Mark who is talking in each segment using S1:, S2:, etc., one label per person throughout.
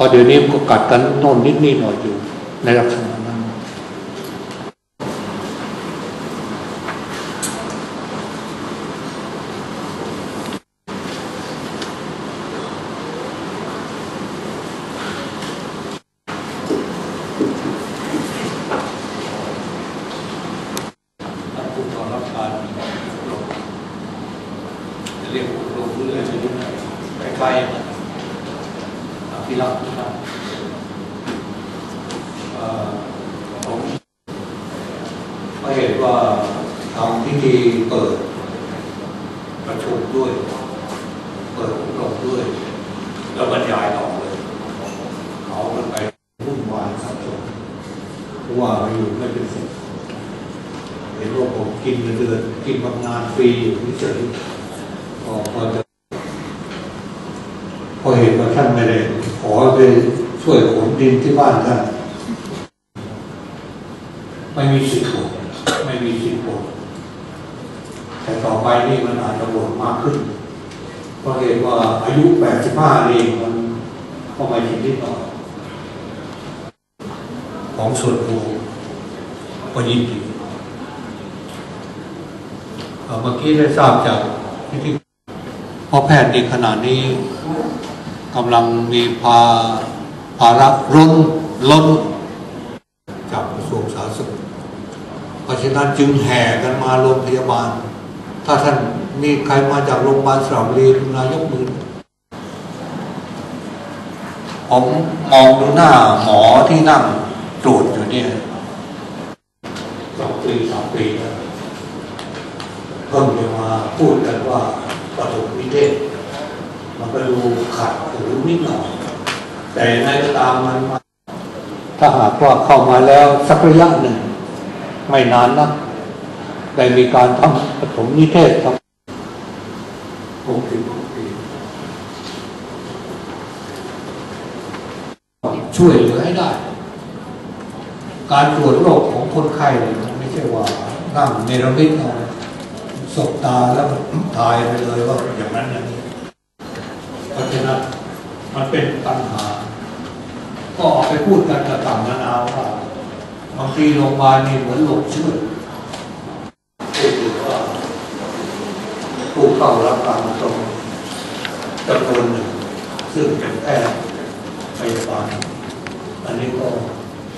S1: พอเดี๋ยวนี้ก็กัดกันโน่นนิดนิดหน่อยอยู่ ในลักษณะนั้นเรับกรรมเรียกอบรมหรืออะไร ไม่รู้นะใกล้ๆนะอภิรักษ์นะครับเอ่อผมก็เห็นว่าทำพิธีเปิดประชุมด้วย เปิดอบรมด้วย แล้วบรรยายต่อเลยเขามันไปวุ่นวายสับสนว่ามาอยู่ไม่เป็นสิทธิ์เห็นว่าผมกินเดือนกินบำนาญฟรีอยู่เฉยๆพอพอจะพอเห็นว่าท่านไม่ได้ อไปช่วยขนดินที่บ้านท่านไม่มีสิทธิ์โหวตไม่มีสิทธิ์โหวตแต่ต่อไปนี่มันอาจจะโหวตมากขึ้นเพราะเห็นว่าอายุ85เองมันก็ไม่ถึงนิดหน่อยของส่วนตัวก็ยินดีเมื่อกี้ได้ทราบจากพิธีเพราะแพทย์ในขณะนี้ กำลังมีภาภาระร้นล้น จากกระทรวงสาธารณสุขเพราะฉะนั้นจึงแห่กันมาโรงพยาบาล ถ้าท่านมีใครมาจากโรงพยาบาลสระบุรีนายกมือผมมองดูหน้าหมอที่นั่งตรวจอยู่เนี่ยสองปีสามปีแล้วเพิ่งจะมาพูดกันว่าปฐมวิเทศ มันก็ดูขัดหูนิดหน่อยแต่ในก็ตามมันมาถ้าหากว่าเข้ามาแล้วสักระยะหนึ่ง ไม่นานนักได้มีการทำปฐมนิเทศทำผมถึงปีช่วยเหลือให้ได้ การตรวจโรคของคนไข้เนี่ยมันไม่ใช่ว่านั่งเนรมิตเอาสบตาแล้วมันทายไปเลยว่าอย่างนั้นอย่างนี้ะมันเป็นปัญหา ก็ออกไปพูดกันกระต่างนานาว่าบางทีโรงพยาบาลนี่เหมือนหลงเชื่อพูดถึงว่าผู้เข้ารับการตรงจำนวนหนึ่งซึ่งเป็นแพทย์พยาบาลอันนี้ก็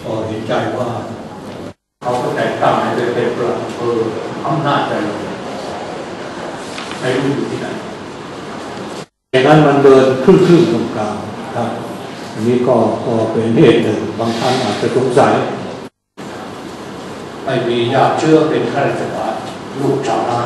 S1: พอเห็นใจว่าเขาก็แต่งตั้งให้เป็นเป็นประเภออำนาจใจเลยไม่รู้อยู่ที่ไหน ดังนั้นมันเดินครึ่งครึ่งๆตรงกลางครับ อันนี้ก็ก็เป็นเหตุหนึ่งบางท่านอาจจะสงสัยไม่มีญาติเชื่อเป็นข้าราชการลูกชาวนา